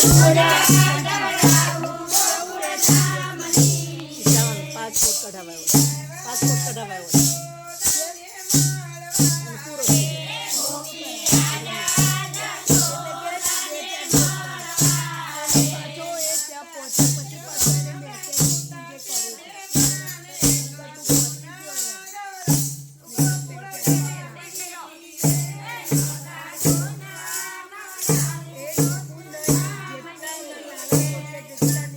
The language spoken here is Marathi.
पाच पोट कढावा पाच कढावा Thanks.